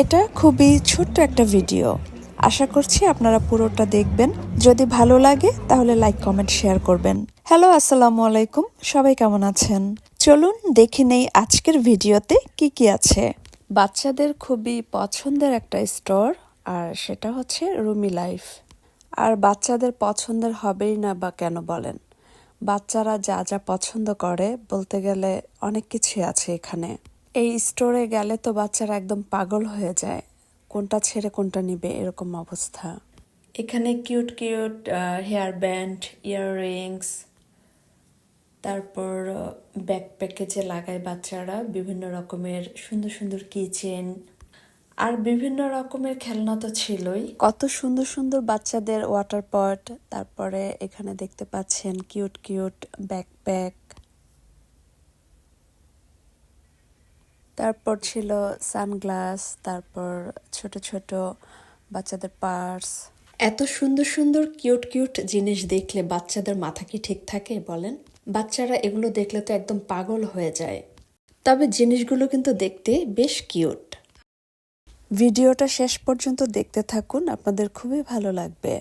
এটা খুবই ছোট্ট একটা ভিডিও। আশা করছি আপনারা পুরোটা দেখবেন। যদি ভালো লাগে, তাহলে লাইক, কমেন্ট, শেয়ার করবেন। হ্যালো, আসসালামু আলাইকুম। সবাই কেমন আছেন? চলুন দেখে নেই আজকের ভিডিওতে কি কি আছে। বাচ্চাদের খুবই পছন্দের একটা স্টোর, আর সেটা হচ্ছে রুমি লাইফ। আর বাচ্চাদের পছন্দের হবেই না বা কেন বলেন? বাচ্চারা যা যা পছন্দ করে, বলতে গেলে অনেক কিছু আছে এখানে। এই স্টোরে গেলে তো বাচ্চারা একদম পাগল হয়ে যায়। কোনটা ছেড়ে কোনটা নিবে এরকম অবস্থা। এখানে cute cute hair band earrings তারপর ব্যাকপ্যাকে যে লাগায় বাচ্চারা বিভিন্ন রকমের সুন্দর সুন্দর কিচেন আর বিভিন্ন রকমের খেলনা তো ছিলই। কত সুন্দর সুন্দর বাচ্চাদের ওয়াটার পট তারপরে এখানে দেখতে পাচ্ছেন কিউট কিউট ব্যাকপ্যাক তারপর ছিল সানগ্লাস তারপর ছোট ছোট বাচ্চাদের পার্স। এত সুন্দর সুন্দর কিউট কিউট জিনিস দেখলে বাচ্চাদের মাথা কি ঠিক থাকে বলেন? বাচ্চারা এগুলো দেখলে তো একদম পাগল হয়ে যায়। তবে জিনিসগুলো কিন্তু দেখতে বেশ কিউট। ভিডিওটা শেষ পর্যন্ত দেখতে থাকুন আপনাদের খুবই ভালো লাগবে।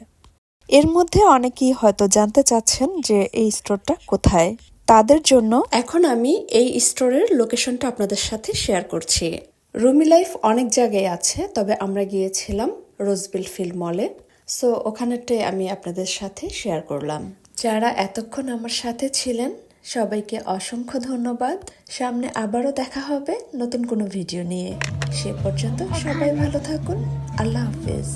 এর মধ্যে অনেকেই হয়তো জানতে চাচ্ছেন যে এই স্টোরটা কোথায়? তাদের জন্য এখন আমি এই স্টোরের লোকেশনটা আপনাদের সাথে শেয়ার করছি। রুমি লাইফ অনেক জায়গায় আছে, তবে আমরা গিয়েছিলাম রোজবিল ফিল্ড মলে। সো ওখানেটাই আমি আপনাদের সাথে শেয়ার করলাম। যারা এতক্ষণ আমার সাথে ছিলেন, সবাইকে অসংখ্য ধন্যবাদ। সামনে আবারও দেখা হবে নতুন কোনো ভিডিও নিয়ে। সে পর্যন্ত সবাই ভালো থাকুন। আল্লাহ হাফিজ।